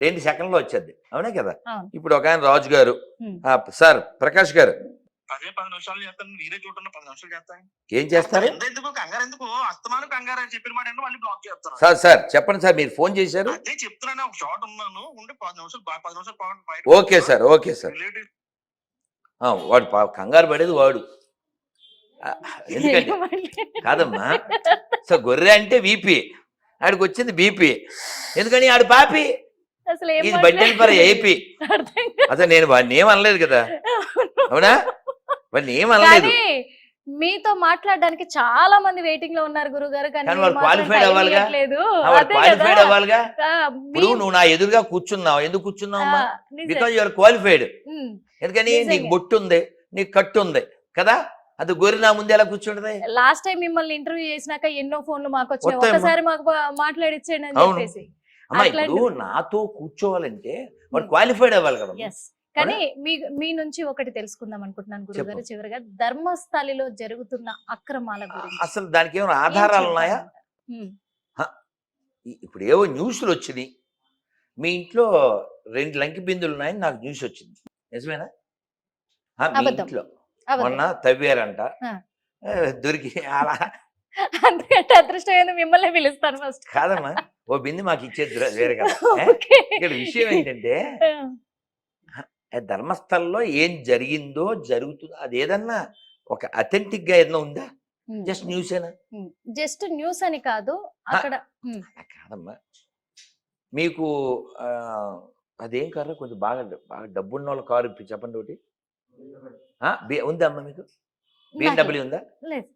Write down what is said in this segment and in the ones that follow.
రెండు సెకండ్లో వచ్చేది అవునా కదా. ఇప్పుడు ఒక ఆయన రాజు గారు సార్ ప్రకాష్ గారు. అదే పది నిమిషాలు చేస్తాను మీరే చూడండి పది నిమిషాలు చేస్తాను. ఏం చేస్తారు? ఎందుకు? కంగారు ఎందుకు? అస్తమానం కంగారు అని చెప్పిన మాట మళ్ళీ బ్లాక్ చేస్తారు. సార్ సార్ చెప్పండి సార్ మీరు ఫోన్ చేశారు? అదే చెప్తున్నాను ఒక షార్ట్ ఉన్నాను ఉండి పది నిమిషాలు పది నిమిషాలు పాటు ఓకే సార్ ఓకే సార్. వాడు కంగారు పడేది వాడు. ఎందుకంటే? కాదమ్మా. సో గొర్రె అంటే వీపీ ఆడికి వచ్చింది బీపీ. ఎందుకని? ఆడు పాపి. అసలు ఏం ఇది బడ్డెల్ ఫర్? ఏపీ. అసలు నేను వాడిని ఏం అనలేదు కదా అవునా వాడిని ఏం అనలేదు మీతో మాట్లాడడానికి చాలా మంది వెయిటింగ్లో ఉన్నారు గురువు గారు కానీ time అవ్వాలిగా? క్వాలిఫైడ్. అవ్వాలిగా ఇప్పుడు నువ్వు నా ఎదురుగా కూర్చున్నావు ఎందుకు కూర్చున్నావు. Because your qualified. ఎందుకని. నీకు బొట్టు ఉంది నీకు కట్టు ఉంది కదా అది గొర్రె నా ముందు ఎలా కూర్చుంటది లాస్ట్ టైం మిమ్మల్ని ఇంటర్వ్యూ చేసినాక ఎన్నో ఫోన్లు మాకు వస్తాయమ్మా. ఒకసారి మాకు మాట్లాడిచ్చేయండి అని. చెప్పేసి అమ్మా ఇప్పుడు నాతో కూర్చోవాలంటే వాడు. క్వాలిఫైడ్ అవ్వాలి కదా కానీ మీ మీ నుంచి ఒకటి తెలుసుకుందాం అనుకుంటున్నాను గురుగారు చివరిగా ధర్మస్థలిలో జరుగుతున్న అక్రమాల గురించి. అసలు దానికి ఏమైనా ఆధారాలు ఉన్నాయా? ఇప్పుడు ఏవో న్యూస్లు వచ్చినాయి. మీ ఇంట్లో రెండు లంకి బిందులు ఉన్నాయని నాకు న్యూస్ వచ్చింది. నిజమేనా? మీ. ఇంట్లో. మొన్న తవ్వారంట. దొరికి అలా అందుకంటే అదృష్టం ఏంది? మిమ్మల్ని పిలుస్తాను ఫస్ట్. కాదమ్మా. ఓ బింది మాకు ఇచ్చేది వేరే- కదా. ఇక్కడ విషయం ఏంటంటే ధర్మస్థలంలో ఏం జరిగిందో జరుగుతుందో అది ఏదన్నా ఒక అథెంటిక్గా ఏదైనా ఉందా? జస్ట్ న్యూసేనా జస్ట్ న్యూస్ అని కాదు అక్కడ కాదమ్మా. మీకు అదేం కారు కొంచెం బాగా బాగా డబ్బున్న వాళ్ళ కారు ఇప్పి చెప్పండి ఒకటి. ఆ, బి- ఉందా అమ్మా మీకు? బిఎండబ్ల్యూ ఉందా?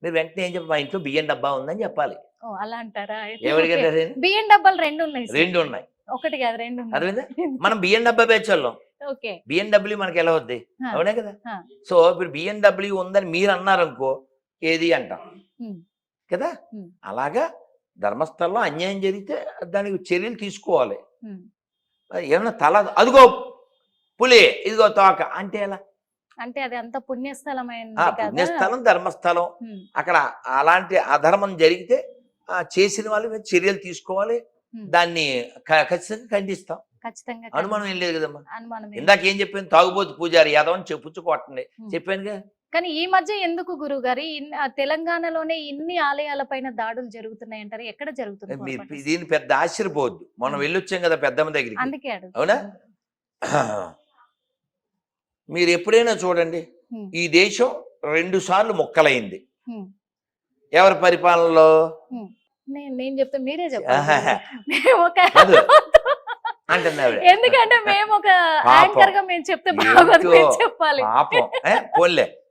మీరు వెంటనే ఏం చెప్పి మా ఇంట్లో బిఎం డబ్బా ఉందని చెప్పాలి. ఓ అలా అంటారా? బియ్యం డబ్బాలు రెండు ఉన్నాయి. రెండు ఉన్నాయి. ఒకటి కాదు రెండు మనం బిఎం డబ్బా పేర్చోళ్ళం. ఓకే. బిఎండబ్ల్యూ మనకి ఎలా వద్ది. అవునే కదా. సో ఇప్పుడు బిఎండబ్ల్యూ ఉందని మీరు అన్నారనుకో ఏది అంటాం. కదా. అలాగా ధర్మస్థలంలో అన్యాయం జరిగితే దానికి చర్యలు తీసుకోవాలి. ఏమన్నా తల అదిగో పులి ఇదిగో తోక అంటే ఎలా? అంటే అది అంత కదా. పుణ్యస్థలం ధర్మస్థలం అక్కడ అలాంటి అధర్మం జరిగితే చేసిన వాళ్ళు మీద చర్యలు తీసుకోవాలి. దాన్ని ఖచ్చితంగా ఖండిస్తాం. అనుమానం ఏం లేదు కదమ్మా. ఇందాక ఏం చెప్పాను? తాగుబోతు పూజారి యాదవ్ అని చెప్పుచ్చు కొట్టండి ఉమ్. చెప్పానుగా? కానీ ఈ మధ్య ఎందుకు గురువు గారు తెలంగాణలోనే ఇన్ని ఆలయాల పైన దాడులు జరుగుతున్నాయి అంటారు ఎక్కడ పొరపాటు? దీన్ని పెద్ద ఆశ్చర్యపోవద్దు. మనం. వెళ్ళొచ్చాం కదా పెద్దమ్మ దగ్గరికి. అందుకే అవునా? మీరు ఎప్పుడైనా చూడండి. ఈ దేశం రెండు సార్లు మొక్కలైంది. ఎవరి పరిపాలనలో నేను నేను చెప్తే మీరే ఆహాహా. చెప్పాలి మేము ఒక కాదు. అంటుంది ఆవిడ. ఎందుకంటే మేము ఒక. యాంకర్గా మేము చెప్తే బాగోదు. చెప్పాలి పాపం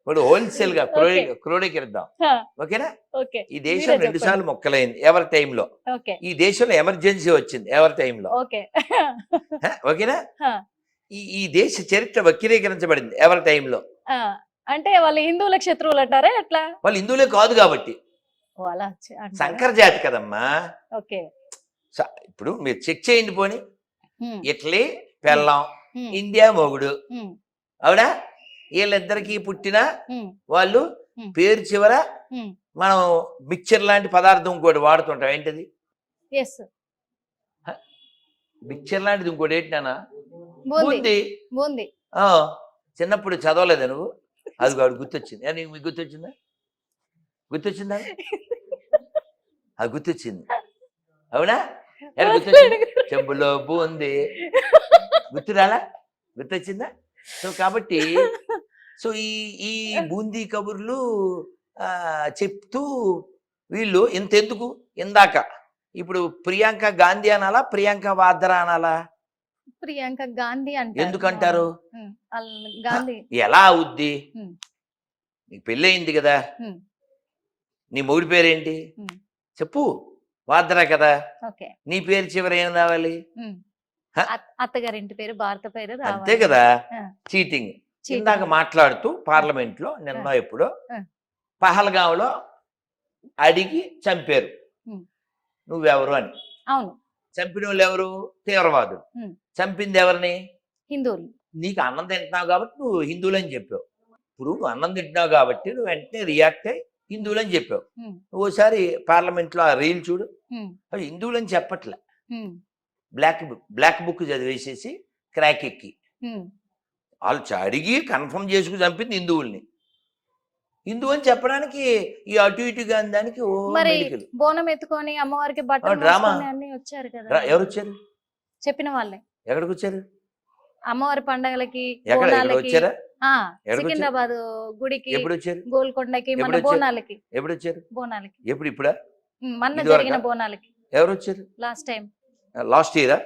ఇప్పుడు హోల్సేల్గా క్రోడీ ఓకే. క్రోడీకిద్దాం హా, ఓకేనా ఓకే ఈ దేశం రెండు. సార్లు మొక్కలైంది ఎవరి టైంలో ఈ దేశంలో ఎమర్జెన్సీ వచ్చింది ఎవరి టైంలో ఓకేనా. ఈ ఈ దేశ చరిత్ర వక్రీకరించబడింది ఎవరి టైంలో? అంటే వాళ్ళు హిందువుల శత్రువులు అంటారా ఎట్లా? వాళ్ళు హిందువులే కాదు కాబట్టి? సంకర జాతి కదమ్మా. ఓకే. ఇప్పుడు మీరు చెక్ చేయండి పోని. ఇటలీ పెళ్ళాం ఇండియా మొగుడు. అవునా? వీళ్ళిద్దరికి పుట్టిన వాళ్ళు. పేరు చివర. మనం మిక్చర్ లాంటి పదార్థం ఇంకోటి వాడుతుంటాం. ఏంటిది? మిక్చర్ లాంటిది ఇంకోటి ఏంటినా బూంది బూంది. బూంది? ఆ, చిన్నప్పుడు చదవలేదా నువ్వు? అది వాడు గుర్తొచ్చింది. నీకు మీకు గుర్తొచ్చిందా? గుర్తొచ్చిందా? అది గుర్తొచ్చింది. అవునా? గుర్తొచ్చింది? చెంబులో బూంది. గుర్తురాలా? గుర్తొచ్చిందా? సో కాబట్టి సో ఈ ఈ బూందీ కబుర్లు చెప్తూ వీళ్ళు ఇంతెందుకు? ఇందాక. ఇప్పుడు ప్రియాంక గాంధీ అనాలా? ప్రియాంక వాద్రా అనాలా? ప్రియాంక గాంధీ అంటారు. ఎందుకంటారు? గాంధీ. ఎలా అవుద్ది. నీకు పెళ్ళయింది కదా. నీ మొగుడి పేరేంటి. చెప్పు వాద్రా కదా? నీ పేరు చివరి ఏం రావాలి? అత్తగారింటి పేరు భారత పేరు అంతే కదా. చీటింగ్. ఇందాక మాట్లాడుతూ పార్లమెంట్లో నిన్న ఎప్పుడో ఆ. పహల్గాంలో అడిగి చంపారు. నువ్వెవరు అని. అవును. చంపిన వాళ్ళు ఎవరు? తీవ్రవాదులు. చంపింది ఎవరిని? హిందువులు. నీకు అన్నం తింటున్నావు కాబట్టి నువ్వు హిందువులని చెప్పావు. ఇప్పుడు నువ్వు అన్నం తింటున్నావు కాబట్టి నువ్వు వెంటనే రియాక్ట్ అయ్యి హిందువులని చెప్పావు. ఉమ్. నువ్వు ఒకసారి పార్లమెంట్లో ఆ రీల్ చూడు. అవి హిందువులని చెప్పట్లే. ఉమ్. బ్లాక్ బుక్ బ్లాక్ బుక్ చదివేసేసి క్రాక్ ఎక్కి. వాళ్ళు అడిగి కన్ఫర్మ్ చేసుకుని చంపింది హిందువుల్ని. హిందువు అని చెప్పడానికి ఈ అటు ఇటుగా దానికి మరి బోనం ఎత్తుకొని అమ్మవారికి బట్టలు డ్రామా. అన్ని వచ్చారు కదా. ఎవరు వచ్చారు చెప్పిన వాళ్ళే. ఎక్కడికి వచ్చారు అమ్మవారి పండగలకి వచ్చారా? సికింద్రాబాద్ గుడికి ఎప్పుడు వచ్చారు గోల్కొండకి మన? బోనాలకి. ఎప్పుడు వచ్చారు బోనాలకి. ఎప్పుడు ఇప్పుడా? మొన్న ఇదివరకా? జరిగిన బోనాలకి. ఎవరు వచ్చారు లాస్ట్ టైం. లాస్ట్ ఇయరా?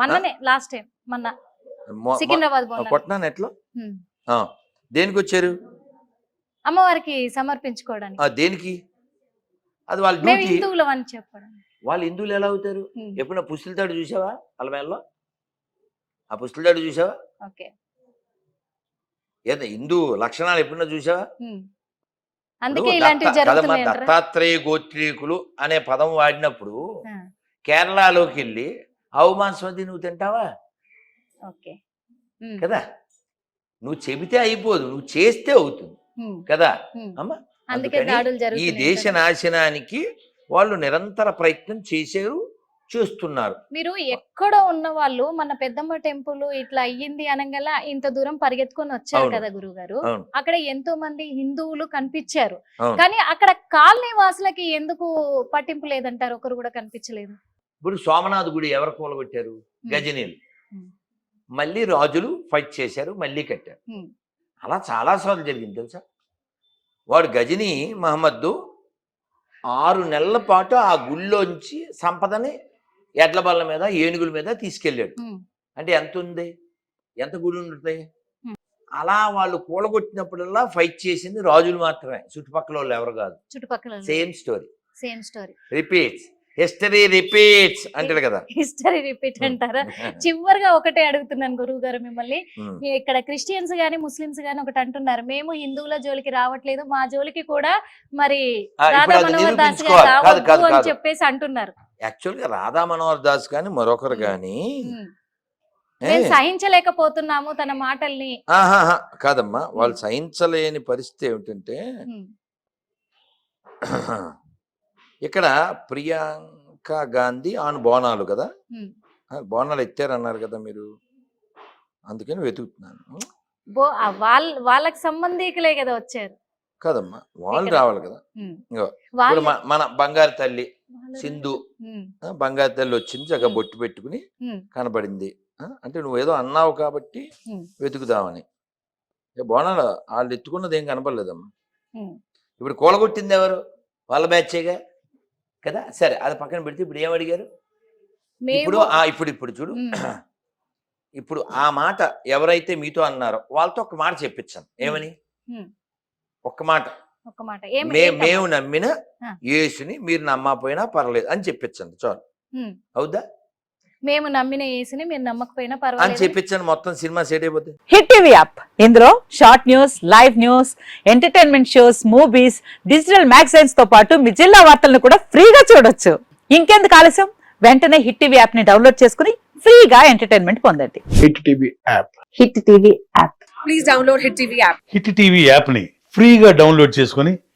మొన్ననే లాస్ట్ టైం మొన్న. సికింద్రాబాద్ బోనాలు కొట్టినాను ఎట్లా? దేనికి వచ్చారు అమ్మవారికి సమర్పించుకోవడానికి. ఆ, దేనికి? అది వాళ్ళ మేము డ్యూటీ. హిందువులం అని చెప్పడం. వాళ్ళు హిందువులు ఎలా అవుతారు? ఎప్పుడైనా పుస్తుల తాడు చూసావా? వాళ్ళ మేళలో ఆ పుస్తుల తాడు చూసావా? ఓకే. ఏదో హిందూ లక్షణాలు ఎప్పుడైనా చూసావా. అందుకే ఇప్పుడు ఇలాంటివి దత్త- కదమ్మా, జరుగుతున్నాయి అంటారా? దత్తాత్రేయ గోత్రీకులు అనే పదం వాడినప్పుడు ఆ, కేరళలోకి వెళ్ళి ఆవు మాంసం అది నువ్వు తింటావా? ఓకే. కదా? నువ్వు చెబితే అయిపోదు నువ్వు చేస్తే అవుతుంది. కదా. అమ్మా ఈ దేశ? నాశనానికి వాళ్ళు నిరంతర ప్రయత్నం చేశారు చేస్తున్నారు మీరు ఎక్కడో ఉన్న వాళ్ళు మన పెద్దమ్మ టెంపుల్ ఇట్లా అయ్యింది అనగల ఇంత దూరం పరిగెత్తుకొని వచ్చారు. కదా గురువు గారు అక్కడ ఎంతో మంది హిందువులు కనిపించారు. కానీ అక్కడ కాలనీ వాసులకి ఎందుకు పట్టింపు లేదంటారు ఒకరు కూడా కనిపించలేదు ఇప్పుడు సోమనాథ్ గుడి ఎవరు కూలగొట్టారు గజనీలు. మళ్ళీ రాజులు ఫైట్ చేశారు మళ్ళీ కట్టారు. అలా చాలాసార్లు జరిగింది తెలుసా? వాడు గజని మహమ్మద్దు ఆరు నెలల పాటు ఆ గుళ్ళోంచి సంపదని ఎడ్ల బల్ల మీద ఏనుగుల మీద తీసుకెళ్ళాడు. అంటే ఎంత ఉంది? ఎంత గుడి ఉంటుంది. అలా వాళ్ళు కూలగొట్టినప్పుడల్లా ఫైట్ చేసింది రాజులు మాత్రమే. చుట్టుపక్కల వాళ్ళు ఎవరు కాదు. చుట్టుపక్కల same story same story repeats history repeats అంటాడు కదా. హిస్టరీ రిపీట్ అంటారా? చివరిగా ఒకటే అడుగుతున్నాను గురువు గారు మిమ్మల్ని ఇక్కడ క్రిస్టియన్స్ గాని ముస్లిమ్స్ గాని ఒకటి అంటున్నారు. మేము హిందువుల జోలికి రావట్లేదు. మా జోలికి కూడా మరి రాధా మనోహర్ దాస్ గారు అని. చెప్పేసి అంటున్నారు. యాక్చువల్గా రాధా మనోహర్ దాస్ కానీ మరొకరు మేము సహించలేకపోతున్నాము తన మాటల్ని. కాదమ్మా వాళ్ళు సహించలేని పరిస్థితి ఏమిటంటే ఇక్కడ ప్రియాంక గాంధీ ఆన్ బోనాలు కదా? బోనాలు ఎత్తారన్నారు కదా మీరు. అందుకని వెతుకుతున్నాను. వాళ్ళ వాళ్ళకి సంబంధికులే కదా వచ్చారు. కాదమ్మా వాళ్ళు. రావాలి కదా. ఇప్పుడు మన బంగారు తల్లి సింధు బంగారు తల్లి వచ్చింది చక్కగా. బొట్టు పెట్టుకుని కనబడింది. అంటే నువ్వేదో అన్నావు కాబట్టి. వెతుకుదామని. బోనాలు వాళ్ళు ఎత్తుకున్నది ఏం కనపడలేదమ్మా. ఇప్పుడు కూలగొట్టింది ఎవరు? వాళ్ళ బ్యాచేగా కదా? సరే అది పక్కన పెడితే ఇప్పుడు ఏం అడిగారు? ఇప్పుడు ఆ ఇప్పుడు ఇప్పుడు చూడు. ఇప్పుడు ఆ మాట ఎవరైతే మీతో అన్నారో వాళ్ళతో ఒక మాట చెప్పించాను. ఏమని. ఒక్క మాట? మేము నమ్మిన. యేసుని మీరు నమ్మకపోయినా పర్లేదు అని చెప్పించండి. చాలు. ఉమ్. అవుదా మేము నమ్మిన యేసుని మీరు నమ్మకపోయినా అని పర్వాలేదు. చెప్పించండి మొత్తం సినిమా సెట్ అయిపోతుంది హిట్ టీవీ యాప్. ఇందులో short news live news entertainment shows movies digital మ్యాగజైన్స్తో పాటు మీ జిల్లా వార్తలను కూడా ఫ్రీగా చూడొచ్చు. ఇంకెందుకు ఆలస్యం? వెంటనే హిట్ టీవీ యాప్ని డౌన్లోడ్ చేసుకుని ఫ్రీగా ఎంటర్టైన్మెంట్ పొందండి. Hit TV app. Hit TV app. Hit TV యాప్ని ఫ్రీగా డౌన్లోడ్ చేసుకొని